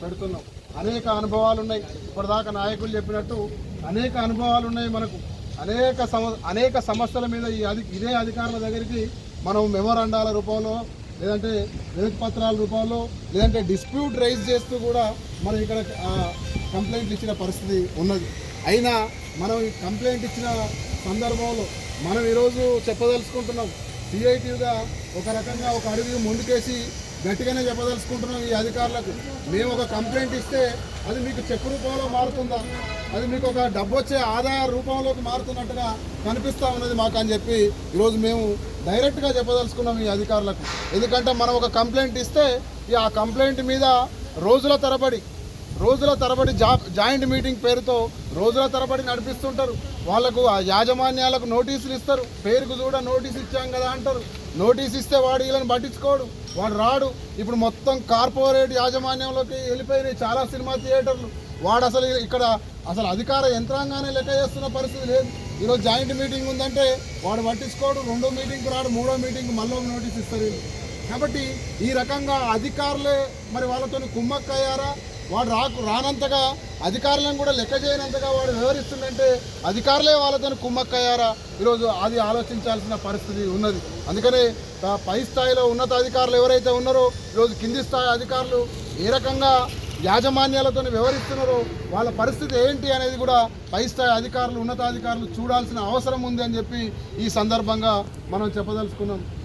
పెడుతున్నాం అనేక అనుభవాలు ఉన్నాయి ఇప్పటిదాకా నాయకులు చెప్పినట్టు అనేక అనుభవాలు ఉన్నాయి మనకు. అనేక సమ అనేక సమస్యల మీద ఈ అధి ఇదే అధికారుల దగ్గరికి మనం మెమోరాండాల రూపంలో లేదంటే వినతి పత్రాల రూపంలో లేదంటే డిస్ప్యూట్ రైజ్ చేస్తూ కూడా మనం ఇక్కడ కంప్లైంట్ ఇచ్చిన పరిస్థితి ఉన్నది. అయినా మనం ఈ కంప్లైంట్ ఇచ్చిన సందర్భంలో మనం ఈరోజు చెప్పదలుచుకుంటున్నాం. సిఐటిగా ఒక రకంగా ఒక అడుగు ముందుకేసి గట్టిగానే చెప్పదలుచుకుంటున్నాం ఈ అధికారులకు. మేము ఒక కంప్లైంట్ ఇస్తే అది మీకు చెక్ రూపంలో మారుతుందా? అది మీకు ఒక డబ్బు వచ్చే ఆదాయ రూపంలోకి మారుతున్నట్టుగా కనిపిస్తా ఉన్నది మాకు అని చెప్పి ఈరోజు మేము డైరెక్ట్గా చెప్పదలుచుకున్నాం ఈ అధికారులకు. ఎందుకంటే మనం ఒక కంప్లైంట్ ఇస్తే ఈ ఆ కంప్లైంట్ మీద రోజుల తరబడి రోజుల తరబడి జా జాయింట్ మీటింగ్ పేరుతో రోజుల తరబడి నడిపిస్తుంటారు. వాళ్ళకు ఆ యాజమాన్యాలకు నోటీసులు ఇస్తారు. పేరుకు కూడా నోటీస్ ఇచ్చాం కదా అంటారు. నోటీస్ ఇస్తే వాడు వీళ్ళని పట్టించుకోడు. వాడు రాడు. ఇప్పుడు మొత్తం కార్పొరేట్ యాజమాన్యంలోకి వెళ్ళిపోయినాయి చాలా సినిమా థియేటర్లు. వాడు అసలు ఇక్కడ అసలు అధికార యంత్రాంగానే లెక్క చేస్తున్న పరిస్థితి లేదు. ఈరోజు జాయింట్ మీటింగ్ ఉందంటే వాడు పట్టించుకోడు. రెండో మీటింగ్కి రాడు. మూడో మీటింగ్ మళ్ళీ నోటీస్ ఇస్తారు వీళ్ళు. కాబట్టి ఈ రకంగా అధికారులే మరి వాళ్ళతో కుమ్మక్కయ్యారా? వాడు రాకు రానంతగా అధికారులను కూడా లెక్క చేయనంతగా వాడు వివరిస్తుందంటే అధికారులే వాళ్ళతో కుమ్మక్కయ్యారా? ఈరోజు అది ఆలోచించాల్సిన పరిస్థితి ఉన్నది. అందుకనే పై స్థాయిలో ఉన్నతాధికారులు ఎవరైతే ఉన్నారో ఈరోజు కింది స్థాయి అధికారులు ఏ రకంగా యాజమాన్యాలతో వ్యవహరిస్తున్నారో వాళ్ళ పరిస్థితి ఏంటి అనేది కూడా పై స్థాయి అధికారులు ఉన్నతాధికారులు చూడాల్సిన అవసరం ఉంది అని చెప్పి ఈ సందర్భంగా మనం చెప్పదలుచుకున్నాం.